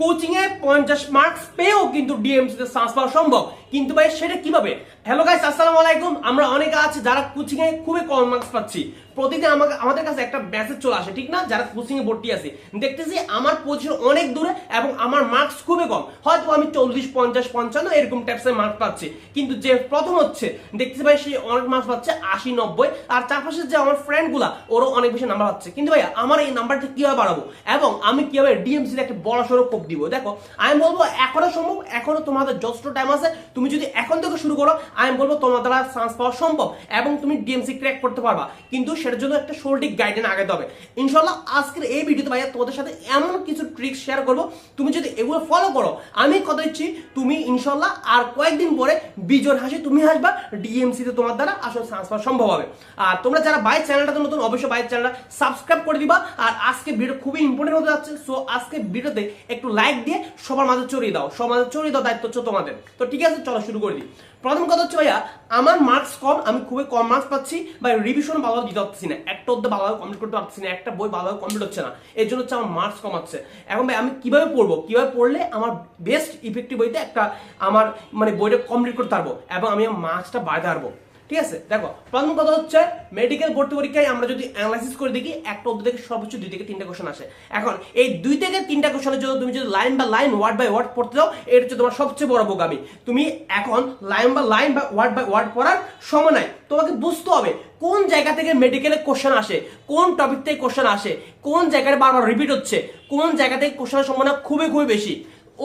Coaching এ পঞ্চাশ marks পেয়েও কিন্তু ডিএমসি তে চান্স পাওয়া সম্ভব। কিন্তু ভাই, সেটা কীভাবে? হ্যালো গাইস আসসালামু আলাইকুম। আমরা অনেকে আছি যারা কোচিং এ খুবই কম মার্কস পাচ্ছি। প্রতিদিন আমাকে আমাদের কাছে একটা মেসেজ চলে আসে, ঠিক না? যারা কোচিং এ ভর্তি আছে। দেখতেছি আমার পজিশন অনেক দূরে এবং আমার মার্কস খুবই কম। হয়তো আমি চল্লিশ, পঞ্চাশ, পঞ্চান্ন এরকম টাইপসের মার্কস পাচ্ছি। কিন্তু যে প্রথম হচ্ছে, দেখতেছি ভাই সে অনেক মার্কস পাচ্ছে আশি, নব্বই। আর চারপাশের যে আমার ফ্রেন্ডগুলা, ওরও অনেক বেশি নাম্বার পাচ্ছে। কিন্তু ভাই আমার এই নাম্বারটা কীভাবে বাড়াবো? এবং আমি কীভাবে ডিএমসি একটা বড় সড়ো কোপ দিব? দেখো, আমি বলব, এখনও সম্ভব, এখনও তোমাদের যথেষ্ট টাইম আছে। তুমি যদি এখন থেকে শুরু করো আমি বলব তোমার দ্বারা চান্স পাওয়া সম্ভব এবং তুমি ডিএমসি ক্র্যাক করতে পারবা। কিন্তু সেটার জন্য একটা সঠিক গাইডেন্স আগাতে হবে। ইনশাল্লাহ আজকের এই ভিডিওতে ভাইয়া তোমাদের সাথে এমন কিছু ট্রিক্স শেয়ার করব। তুমি যদি এগুলো ফলো করো, আমি কথা দিচ্ছি, তুমি ইনশাল্লাহ আর কয়েকদিন পরে বিজয় হাসি তুমি হাসবা ডিএমসি তে তোমার দ্বারা আসলে চান্স পাওয়া সম্ভব হবে। আর তোমরা যারা বাইক চ্যানেলটাতে নতুন, অবশ্যই বাইক চ্যানেলটা সাবস্ক্রাইব করে দিবা। আর আজকে ভিডিও খুবই ইম্পর্টেন্ট হতে যাচ্ছে সো আজকে ভিডিওতে একটু লাইক দিয়ে সবার মাঝে চড়িয়ে দাও। সবার মাঝে চড়িয়ে দাও দায়িত্ব হচ্ছে তোমাদের। তো ঠিক আছে, চলো শুরু করে দিই। প্রথম কথা হচ্ছে ভাইয়া, আমার মার্কস কম, আমি খুবই কম মার্কস পাচ্ছি বা রিভিশন ভালোভাবে দিতে পারছি না। একটা অধ্যায় ভালোভাবে কমপ্লিট করতে পারছি না, একটা বই ভালোভাবে কমপ্লিট হচ্ছে না। এর জন্য হচ্ছে আমার মার্কস কমাচ্ছে। এখন ভাই, আমি কীভাবে পড়ব? কীভাবে পড়লে আমার বেস্ট ইফেক্টিভ বইতে একটা, আমার মানে বইটা কমপ্লিট করতে পারব? এবং আমি আমার মার্কসটা বাড়াতে পারব? ঠিক আছে? দেখো, প্রথম কথা হচ্ছে মেডিকেল ভর্তি পরীক্ষায় আমরা যদি অ্যানালাইসিস করে দেখি, একটা অধ্যায় থেকে সর্বোচ্চ দুই থেকে তিনটা কোশ্চেন আসে। এখন, এই দুই থেকে তিনটা কোশ্চেনের জন্য তুমি যদি লাইন বা লাইন ওয়ার্ড বাই ওয়ার্ড পড়তে যাও এটা হচ্ছে তোমার সবচেয়ে বড় বোকামি। তুমি এখন লাইন বা লাইন বা ওয়ার্ড বাই ওয়ার্ড পড়ার সময় নাই। তোমাকে বুঝতে হবে কোন জায়গা থেকে মেডিকেলে কোশ্চেন আসে, কোন টপিক থেকে কোশ্চেন আসে, কোন জায়গায় বারবার রিপিট হচ্ছে, কোন জায়গা থেকে কোশ্চেনের সম্ভাবনা খুবই খুবই বেশি।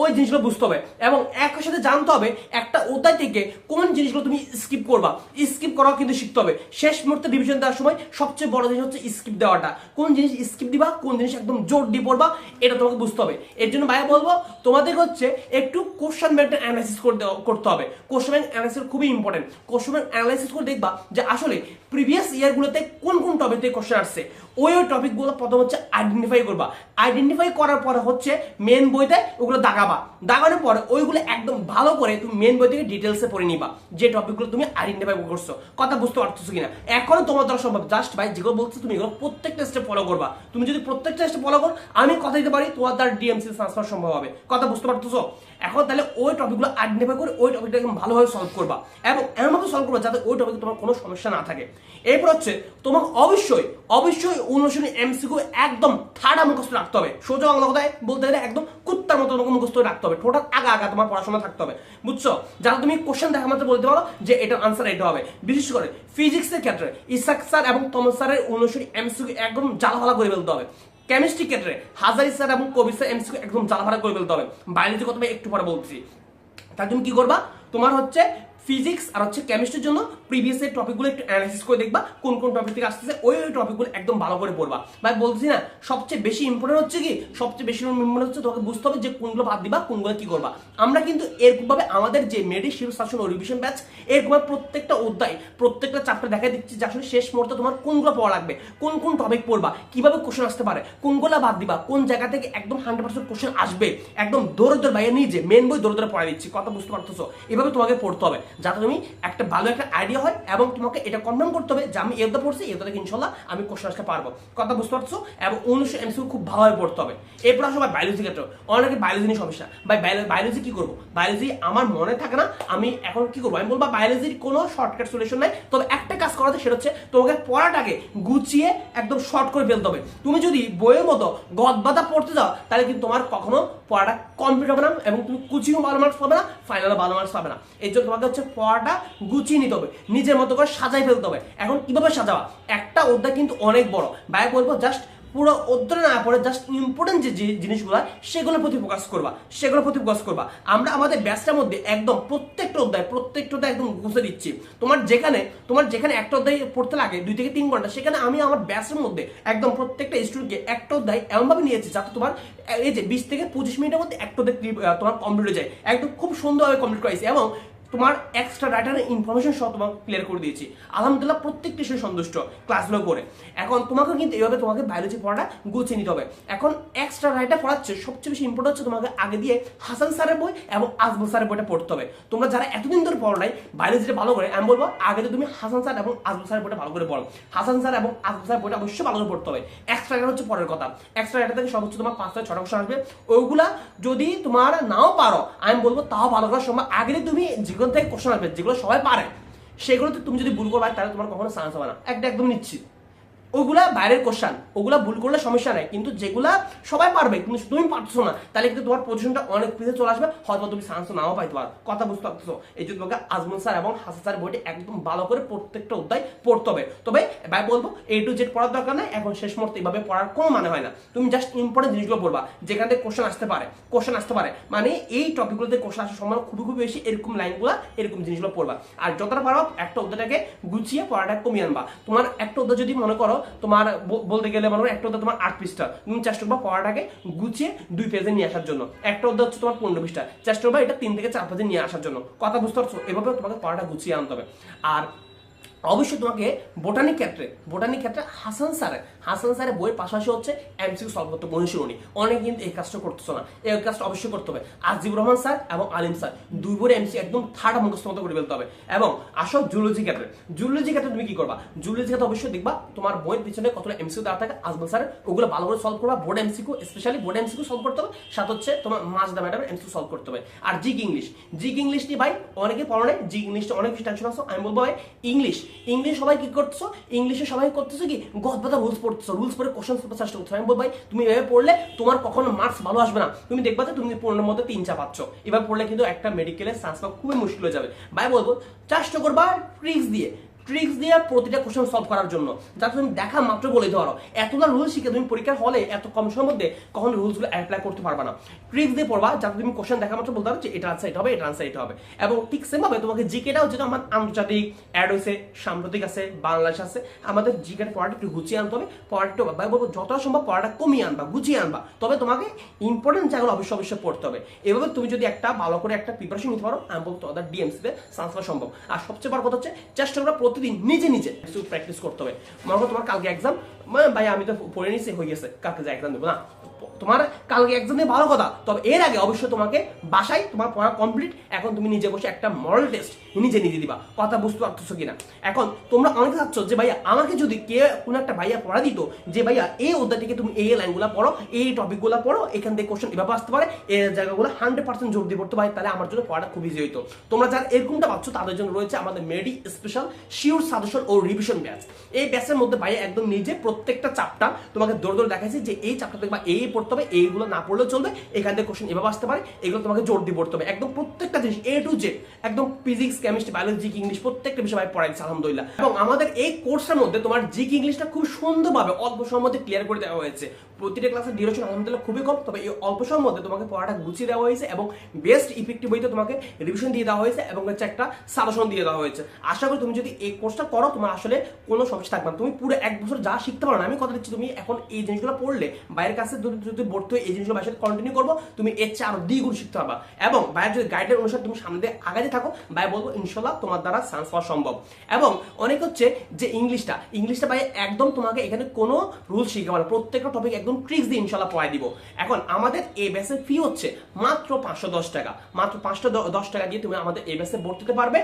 ওই জিনিসগুলো বুঝতে হবে। এবং একই সাথে জানতে হবে একটা অধ্যায় থেকে কোন জিনিসগুলো তুমি স্কিপ করবা। স্কিপ করাও কিন্তু শিখতে হবে। শেষ মুহূর্তে ডিভিশন দেওয়ার সময় সবচেয়ে বড় জিনিস হচ্ছে স্কিপ দেওয়াটা। কোন জিনিস স্কিপ দিবা, কোন জিনিস একদম জোর দিয়ে পড়বা, এটা তোমাকে বুঝতে হবে। এর জন্য ভাইয়া বলব, তোমাদের হচ্ছে একটু কোশ্চেন ব্যাংকটা অ্যানালাইসিস করতে হবে। কোশ্চেন ব্যাংক অ্যানালাইসিস খুবই ইম্পর্টেন্ট কোশ্চেন ব্যাংক অ্যানালাইসিস করে দেখবা যে আসলে প্রিভিয়াস ইয়ারগুলোতে কোন কোন টপিক থেকে কোশ্চেন আসছে, ওই ওই টপিকগুলো প্রথম হচ্ছে আইডেন্টিফাই করবা। আইডেন্টিফাই করার পরে হচ্ছে মেন বইতে ওগুলো দাগাবা। দাগানোর পরে ওইগুলো একদম ভালো করে তুমি মেন বই থেকে ডিটেলসে পড়ে নিবা, যে টপিকগুলো তুমি আইডেন্টিফাই করছ। কথা বুঝতে পারতেছো কিনা? এখনও তোমার দ্বারা সম্ভব। জাস্ট ভাই যেগুলো বলছো তুমি এগুলো প্রত্যেকটা স্টেপ ফলো করবা। তুমি যদি প্রত্যেকটা স্টেপ ফলো করো, আমি কথা দিতে পারি, তোমার দ্বারা ডিএমসি ট্রান্সফার সম্ভব হবে। কথা বুঝতে পারতেছো? এখন তাহলে ওই টপিকগুলো আইডেন্টিফাই করে ওই টপিকটা একদম ভালোভাবে সলভ করবা এবং এমনভাবে সলভ করবা যাতে ওই টপিকে তোমার কোনো সমস্যা না থাকে। এরপর হচ্ছে, তোমাকে অবশ্যই অবশ্যই অনুশীলনী এমসিকিউ একদম ঠাডা মুখস্থ রাখতে হবে। সোজা বাংলা কথায় বলতে গেলে একদম কুত্তার মতো তোমাকে মুখস্থ রাখতে হবে। টোটাল আগা আগা তোমার পড়াশোনা থাকতে হবে। বুঝছ? যাতে তুমি কোশ্চেন দেখা মাত্র বলতে পারো যে এটার আনসার এটা হবে। বিশেষ করে ফিজিক্সের ক্ষেত্রে ইসাক স্যার এবং তমস স্যারের অনুশীলনী এমসিকিউ একদম জ্বালাফালা করে ফেলতে হবে। কেমিস্ট্রি ক্ষেত্রে হাজারি স্যার এবং কবি স্যার এমসিকিউ একদম জ্বালাফালা করে ফেলতে হবে। বায়োলজি কথা একটু পরে বলছি তার তুমি কি করবা? তোমার হচ্ছে ফিজিক্স আর হচ্ছে কেমিস্ট্রির জন্য প্রিভিয়াস এর টপিকগুলো একটু অ্যানালাইসিস করে দেখবা, কোন কোন টপিক থেকে আসতেছে, ওই ওই টপিকগুলো একদম ভালো করে পড়বা। ভাই, বলছি না, সবচেয়ে বেশি ইম্পর্টেন্ট হচ্ছে কি, সবচেয়ে বেশি ইম্পর্টেন্ট হচ্ছে তোমাকে বুঝতে হবে যে কোনগুলো বাদ দিবা, কোনগুলো কি করবা। আমরা কিন্তু এরকমভাবে আমাদের যে মেডি শিরু শাসন ও রিভিশন ব্যাচ এরকমভাবে প্রত্যেকটা অধ্যায়, প্রত্যেকটা চ্যাপ্টার দেখা দিচ্ছি যে আসলে শেষ মুহূর্তে তোমার কোনগুলো পড়া লাগবে, কোন কোন টপিক পড়বা, কীভাবে কোশ্চেন আসতে পারে, কোনগুলো বাদ দিবা, কোন জায়গা থেকে একদম হান্ড্রেড পার্সেন্ট কোশ্চেন আসবে, একদম দৌড়ে দৌড় বাইরে নিজে মেন বই দৌড়ে দৌড়ে পড়া দিচ্ছি, কথা বুঝতে পারতেছো? এভাবে তোমাকে পড়তে হবে। যাতে তুমি একটা ভালো একটা আইডিয়া হয় এবং তোমাকে এটা কনফার্ম করতে হবে যে আমি এতে পড়ছি এতে থেকে ইনশাল্লাহ আমি কোশ্চেন আসতে পারব। কথা বুঝতে পারছ? এবং অনুষ্ঠ এমসিউ খুব ভালোভাবে পড়তে হবে। এরপর আসো ভাই বায়োলজি ক্ষেত্রে অনেকে বায়োলজি নিয়ে সমস্যা। ভাই বায়োলজি কি করব? বায়োলজি আমার মনে থাকে না, আমি এখন কি করব? আমি বলব বায়োলজির কোনো শর্টকাট সলিউশন নাই। তবে একটা কাজ করাতে সেটা হচ্ছে তোমাকে পড়াটাকে গুছিয়ে একদম শর্ট করে ফেলতে হবে। তুমি যদি বইয়ের মতো গদবাদা পড়তে যাও, তাহলে কিন্তু তোমার কখনো পড়াটা কমপ্লিট হবে না এবং তুমি কুচিও ভালো মার্কস পাবে না ফাইনালে ভালো মার্কস পাবে না। এই জন্য তোমাকে হচ্ছে পড়াটা গুছিয়ে নিতে হবে, নিজের মতো করে সাজাই ফেলতে হবে। এখন কীভাবে সাজাবা? একটা অধ্যায় কিন্তু অনেক বড়। ভাই বলব জাস্ট পুরো অধ্যয়ন না পড়ে জাস্ট ইম্পর্টেন্ট যে জিনিসগুলো, সেগুলোর প্রতি ফোকাস করবা, সেগুলোর প্রতি ফোকাস করবা। আমরা আমাদের ব্যাচটার মধ্যে একদম প্রত্যেকটা অধ্যায় প্রত্যেকটা অধ্যায় একদম ঘুষে দিচ্ছি। তোমার যেখানে তোমার যেখানে একটা অধ্যায় পড়তে লাগে, দুই থেকে তিন ঘণ্টা, সেখানে আমি আমার ব্যাচের মধ্যে একদম প্রত্যেকটা স্টুডেন্টকে একটা অধ্যায় এমনভাবে নিয়েছি যাতে তোমার, এই যে বিশ থেকে পঁচিশ মিনিটের মধ্যে একটা অধ্যায় তোমার কমপ্লিট হয়ে যায়। একদম খুব সুন্দরভাবে কমপ্লিট করাইছি এবং তোমার এক্সট্রা ডাটার ইনফরমেশন সব তোমাকে ক্লিয়ার করে দিয়েছি। আলহামদুলিল্লাহ, প্রত্যেকটি সে সন্তুষ্ট ক্লাসগুলো করে। এখন তোমাকে কিন্তু এইভাবে তোমাকে বায়োলজি পড়াটা গুছিয়ে নিতে হবে। এখন এক্সট্রা রাইটা পড়াচ্ছে, সবচেয়ে বেশি ইম্পর্টেন্ট হচ্ছে তোমাকে আগে দিয়ে হাসান স্যারের বই এবং আজমল স্যারের বইটা পড়তে হবে। তোমরা যারা এতদিন ধরে পড়ো নাই বায়োলজিটা ভালো করে, আমি বলব আগে তুমি হাসান স্যার এবং আজমল স্যারের বইটা ভালো করে পড়ো। হাসান স্যার এবং আজমল স্যারের বইটা অবশ্যই ভালো করে পড়তে হবে। এক্সট্রা রাইটার হচ্ছে পরের কথা। এক্সট্রা রাইটার থেকে সর্বোচ্চ তোমার পাঁচ থেকে ছটা কোশ্চেন আসবে। ওইগুলা যদি তোমার নাও পারো, আমি বলব তাও ভালো করার সময় আগে তুমি যেগুলো থেকে কোশ্চেন আসবে, যেগুলো সবাই পারে, সেগুলোতে তুমি যদি ভুল করবে তাহলে তোমার কখনো চান্স হবে না। একটা একদম নিশ্চিত। ওগুলা বাইরের কোশ্চান ওগুলা ভুল করলে সমস্যা নাই। কিন্তু যেগুলা সবাই পারবে, কিন্তু তুমি পারছ না, তাহলে কিন্তু তোমার পজিশনটা অনেক পিছিয়ে চলে আসবে হয়তো তুমি চান্স নাও পাইতে পারো। কথা বুঝতে পারছ এই জন্য তোমাকে আজমল স্যার এবং হাসান স্যার বইটি একদম ভালো করে প্রত্যেকটা অধ্যায় পড়তে হবে। তবে ভাই বলব এ টু জেড পড়ার দরকার নাই, এখন শেষ মুহূর্তে এইভাবে পড়ার কোনো মানে হয় না। তুমি জাস্ট ইম্পর্টেন্ট জিনিসগুলো পড়বা, যেখান থেকে কোশ্চেন আসতে পারে কোশ্চেন আসতে পারে। মানে এই টপিকগুলোতে কোশ্চেন আসার সম্ভাবনা খুবই খুবই বেশি, এরকম লাইনগুলো এরকম জিনিসগুলো পড়বা। আর যতটা পারো একটা অধ্যায়টাকে গুছিয়ে পড়াটা কমিয়ে আনবা। তোমার একটা অধ্যায় যদি মনে করো তোমার বলতে গেলে মনে একটা অধ্যায় তোমার আট পৃষ্ঠা। তুমি চেষ্টা করবা পড়াটাকে গুছিয়ে দুই পেজে নিয়ে আসার জন্য। একটা অধ্যায় হচ্ছে তোমার পনেরো পৃষ্ঠা। চেষ্টা করবা এটা তিন থেকে চার পেজে নিয়ে আসার জন্য। কথা বুঝতে পারছ? এভাবে তোমাকে পড়াটা গুছিয়ে আনতে হবে। আর অবশ্যই তোমাকে বোটানিক ক্ষেত্রে বোটানিক ক্ষেত্রে হাসান স্যারের হাসান স্যারের বইয়ের পাশাপাশি হচ্ছে এমসিকিউ সলভ করতে অনুশীলনী অনেকে কিন্তু এই কাজটা করতেছো না। এই কাজটা অবশ্যই করতে হবে। আজিবুর রহমান স্যার এবং আলিম স্যার, দুই বইয়ের এমসি একদম থার্ড মুখস্থ মতো করে ফেলতে হবে। এবং আসো জুলজি ক্ষেত্রে জুলজি ক্ষেত্রে তুমি কি করবা? জুলজি ক্ষেত্রে অবশ্যই দেখবা, তোমার বইয়ের পিছনে কতটা এমসিকিউ দেওয়া থাকে, আজমল স্যার, ওগুলো ভালো করে সলভ করবা। Board MCQ specially board MCQ solve করতে হবে। সাথে হচ্ছে তোমার মাজদা ম্যাডামের এমসিকিউ সলভ করতে হবে। আর জিক ইংলিশ জিক ইংলিশ নিয়ে ভাই অনেকে পড়ো নাই জিক ইংলিশটা অনেক বেশি টেনশন আসো আমি বলব ভাই, ইংলিশ ইংলিশ সবাই কি করতেছো? ইংলিশে সবাই করতেছো কি? গদবাদা রুলস পড়তেছো। রুলস পড়ে কোশ্চেন পেপার চেষ্টা করছ আমি বলব, ভাই, তুমি এভাবে পড়লে তোমার কখনো মার্কস ভালো আসবে না। তুমি দেখবা যে তুমি পনেরোর মধ্যে তিন চা পাচ্ছ। এবার পড়লে কিন্তু একটা মেডিকেলের চান্স পাওয়া খুবই মুশকিল হয়ে যাবে। ভাই, বলব, চেষ্টা করবা ট্রিক্স দিয়ে। ট্রিক্স দিয়ে প্রতিটা কোশ্চেন সলভ করার জন্য। যাতে তুমি দেখা মাত্র বলে দিতে পারো এতগুলো রুল শিখে তুমি পরীক্ষার হলে এত কম সময়ের মধ্যে কখনো রুলসগুলো অ্যাপ্লাই করতে পারবে না। ট্রিক্স দিয়ে পড়বা, যাতে তুমি কোশ্চেন দেখা মাত্র বলতে পারো যে এটা আনসার এটা হবে, এটা আনসার এটা হবে। এবং ঠিক সেম ভাবে তোমাকে জিকেটাও যেটা আমার আন্তর্জাতিক অ্যাড হয়েছে, সাম্প্রতিক আছে, বাংলাদেশ আছে, আমাদের জিকের পড়াটা একটু গুছিয়ে আনতে হবে পড়াটা বলব যতটা সম্ভব পড়াটা কমিয়ে আনবা, গুছিয়ে আনবা। তবে তোমাকে ইম্পর্টেন্ট জায়গাগুলো অবশ্যই অবশ্যই পড়তে হবে। এভাবে তুমি যদি একটা ভালো করে একটা প্রিপারেশন নিতে পারো, আমি বলব তোমাদের ডিএমসিতে সম্ভব। আর সবচেয়ে বড় কথা হচ্ছে, চেষ্টা করবা প্রতিদিন নিজে নিজে কিছু প্র্যাকটিস করতে হবে। মনে করো তোমার কালকে এক্সাম ভাই, আমি তো পড়ে নিছি, হয়ে গেছে। কালকে যে এক্সাম দেবো, না? তোমার কালকে দিয়ে ভালো কথা। তবে এর আগে অবশ্যই তোমাকে বাসায় তোমার পড়া কমপ্লিট এখন তুমি নিজে বসে একটা মরাল টেস্ট নিজে নিজে দিবা, কথা বুঝতে পারতেছো কিনা। এখন তোমরা অনেকে ভাবছ যে ভাইয়া, আমাকে যদি কে কোনো একটা ভাইয়া পড়া দিত, যে ভাইয়া, এই অধ্যায় থেকে তুমি এই লাইনগুলো পড়ো, এই টপিকগুলো পড়ো, এখান থেকে কোশ্চেন এভাবে আসতে পারে এই জায়গাগুলো হান্ড্রেড পার্সেন্ট জোর দিয়ে পড়তে পারে, তাহলে আমার জন্য পড়াটা খুব ইজি হইতো। তোমরা যারা এরকমটা ভাবছ, তাদের জন্য রয়েছে আমাদের মেডি স্পেশাল শিওর সাজেশন ও রিভিশন ব্যাচ এই ব্যাচের মধ্যে ভাইয়া একদম নিজে প্রত্যেকটা চাপটা তোমাকে দৌড় দৌড় দেখাইছি যে এই চাপটা দেখবা এই পড়তে হবে, এইগুলো না পড়লেও চলবে, এখান থেকে কোশ্চেন এভাবে আসতে পারে, এগুলো তোমাকে জোর দিয়ে পড়তে হবে। একদম প্রত্যেকটা জিনিস এ টু জেড একদম ফিজিক্স কেমিস্ট্রি বায়োলজি ইংলিশ প্রত্যেকটা বিষয় ভাই পড়াইছে আলহামদুলিল্লাহ। এবং আমাদের এই কোর্সের মধ্যে তোমার জিক ইংলিশটা খুব সুন্দরভাবে অল্প সময়ের মধ্যে ক্লিয়ার করে দেওয়া হয়েছে। প্রতিটা ক্লাসের ডিউরেশন আলহামদুলিল্লাহ খুবই কম, তবে এই অল্প সময়ের মধ্যে তোমাকে পড়াটা গুছিয়ে দেওয়া হয়েছে এবং বেস্ট ইফেক্টিভ হইতে তোমাকে রিভিশন দিয়ে দেওয়া হয়েছে এবং হচ্ছে একটা সাজেশন দিয়ে দেওয়া হয়েছে। আশা করি তুমি যদি এই কোর্সটা করো, তোমার আসলে কোনো সমস্যা থাকবে না। তুমি পুরো এক বছর যা শিখতে পারো না, আমি কথা দিচ্ছি, তুমি এখন এই জিনিসগুলো পড়লে বাইরের কাছে যদি ভর্তি হয়ে এই জিনিসগুলো সাথে কন্টিনিউ করব, তুমি এর চেয়ে আরও দ্বিগুণ শিখতে পারবা। এবং বাইরের যদি গাইডের অনুসারে তুমি সামনে দিয়ে আগাতে থাকো ভাই বলব ইনশাল্লাহ তোমার দ্বারা চান্স পাওয়া সম্ভব। এবং অনেক হচ্ছে যে ইংলিশটা ইংলিশটা ভাই একদম তোমাকে এখানে কোনো রুল শিখাবো না। প্রত্যেকটা টপিক একদম ট্রিক্স দিয়ে ইনশাল্লাহ পড়াই দিব। এখন আমাদের এই ব্যাসের ফি হচ্ছে মাত্র পাঁচশো দশ টাকা। মাত্র পাঁচশো দশ টাকা দিয়ে তুমি আমাদের এই ব্যাসে ভর্তি হতে পারবে।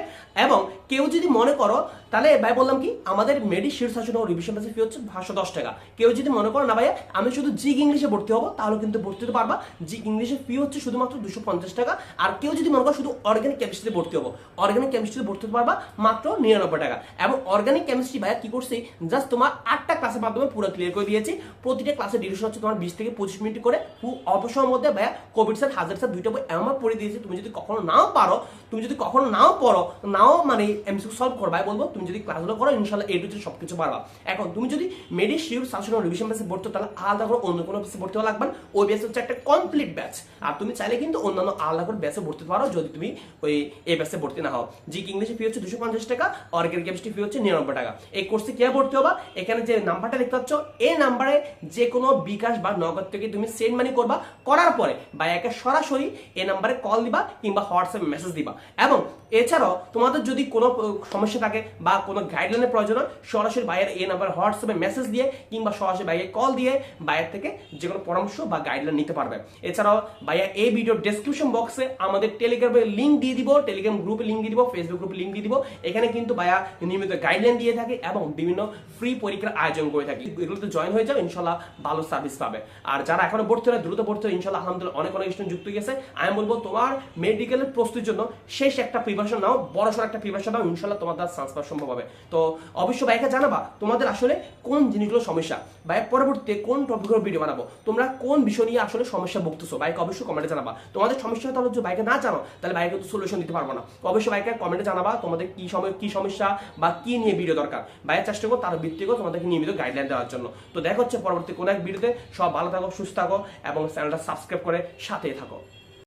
এবং কেউ যদি মনে করো, তাহলে ভাই বললাম কি, আমাদের মেডি শীর্ষাসন ও রিভিশন ব্যাসের ফি হচ্ছে পাঁচশো দশ টাকা। কেউ যদি মনে করো, না ভাইয়া, আমি শুধু জিগ ইংলিশে ভর্তি হব, তাহলে কিন্তু ভর্তি হতে পারবা। জিগ ইংলিশের ফি হচ্ছে শুধুমাত্র দুশো পঞ্চাশ টাকা, আর কেউ যদি মনে করো শুধু অর্গ্যানিক কেমিস্ট্রিতে ভর্তি হব। অর্গ্যানিক কেমিস্ট্রিতে ভর্তি হতে পারবা মাত্র নিরানব্বই টাকা। এবং অর্গ্যানিক কেমিস্ট্রি ভাইয়া কি করছি? জাস্ট তোমার আটটা ক্লাসের মাধ্যমে পুরো ক্লিয়ার করে দিয়েছি। প্রতিটা ক্লাসের ডিউরেশন হচ্ছে তোমার বিশ থেকে পঁচিশ মিনিট করে। খুব অল্প সময়ের মধ্যে ভাইয়া কোভিড স্যার হাজার স্যার দুইটা বই এমন পড়ে দিয়েছি, তুমি যদি কখনো নাও পারো তুমি যদি কখনো নাও পড়ো, নাও মানে এমসিকিউ সলভ করো ভাই বলব, তুমি যদি ক্লাসগুলো করো ইনশাল্লাহ এ টু জেড সবকিছু পারবা। এখন তুমি যদি মেডি শিউর রিভিশন বেসে ভর্তি তাহলে আলাদা করে অন্য কোনো বেসে ভর্তি হওয়া লাগবে ওই ব্যাচ হচ্ছে একটা কমপ্লিট ব্যাচ আর তুমি চাইলে কিন্তু অন্যান্য আলাদা করে ব্যাচে ভর্তি পারো, যদি তুমি ওই এই ব্যাচে ভর্তি না হও। জি ইংলিশে ফি হচ্ছে দুশো পঞ্চাশ টাকা অর্গানিক কেমিস্ট্রি ফি হচ্ছে নিরানব্বই টাকা। এই কোর্সে কে ভর্তি হবা? এখানে যে নাম্বারটা দেখতে পাচ্ছ, এই নাম্বারে যে কোনো বিকাশ বা নগদ থেকে তুমি সেন্ড মানি করবা। করার পরে বা একে সরাসরি এই নাম্বারে কল দিবা কিংবা হোয়াটসঅ্যাপ মেসেজ দিবা। এবং এছাড়াও তোমাদের যদি কোনো সমস্যা থাকে বা কোনো গাইডলাইনের প্রয়োজন হয়, সরাসরি বাইরের এই নাম্বার হোয়াটসঅ্যাপে মেসেজ দিয়ে কিংবা সরাসরি বাইরে কল দিয়ে বাইরে থেকে যে কোনো পরামর্শ বা গাইডলাইন নিতে পারবে। এছাড়াও ভাইয়া এই ভিডিও ডেসক্রিপশন বক্সে আমাদের টেলিগ্রামের লিঙ্ক দিয়ে দিব টেলিগ্রাম গ্রুপে লিঙ্ক দিয়ে দিব ফেসবুক গ্রুপে লিঙ্ক দিয়ে দিব। এখানে কিন্তু ভাইয়া নিয়মিত গাইডলাইন দিয়ে থাকে এবং বিভিন্ন ফ্রি পরীক্ষার আয়োজন করে থাকি। এগুলোতে জয়েন হয়ে যাও ইনশাল্লাহ ভালো সার্ভিস পাবে। আর যারা এখনও ভর্তি হয় দ্রুত ভর্তি হয় ইনশাল্লাহ আলহামদুলিল্লাহ অনেক অনেক স্টুডেন্ট যুক্ত গেছে। আমি বলব তোমার মেডিকেলের প্রস্তুতির জন্য শেষ একটা প্রিপারেশন নাও, বড় সড় একটা প্রিপারেশন নাও, ইনশাল্লাহ তোমার দ্বারা চান্স পাওয়া সম্ভব হবে। তো অবশ্যই ভাইকে জানাবা, তোমাদের আসলে কোন জিনিসগুলো সমস্যা, ভাই পরবর্তীতে কোন টপিকের ভিডিও বানাবো, তোমরা কোন বিষয় নিয়ে আসলে সমস্যা ভুগতেছো বাইকে অবশ্যই কমেন্টে জানাবা। তোমাদের সমস্যা তাহলে যদি বাইকে না জানো, তাহলে বাইকে তো সলিউশন দিতে পারব না। অবশ্যই বাইকে কমেন্টে জানাবা, তোমাদের কি সময়, কি সমস্যা বা কি নিয়ে ভিডিও দরকার। বাইরের চেষ্টা করো, তার ভিত্তিকেও তোমাদেরকে নিয়মিত গাইডলাইন দেওয়ার জন্য। তো দেখা হচ্ছে পরবর্তী কোনো এক ভিডিওতে সব ভালো থাকো, সুস্থ থাকো এবং চ্যানেলটা সাবস্ক্রাইব করে সাথেই থাকো।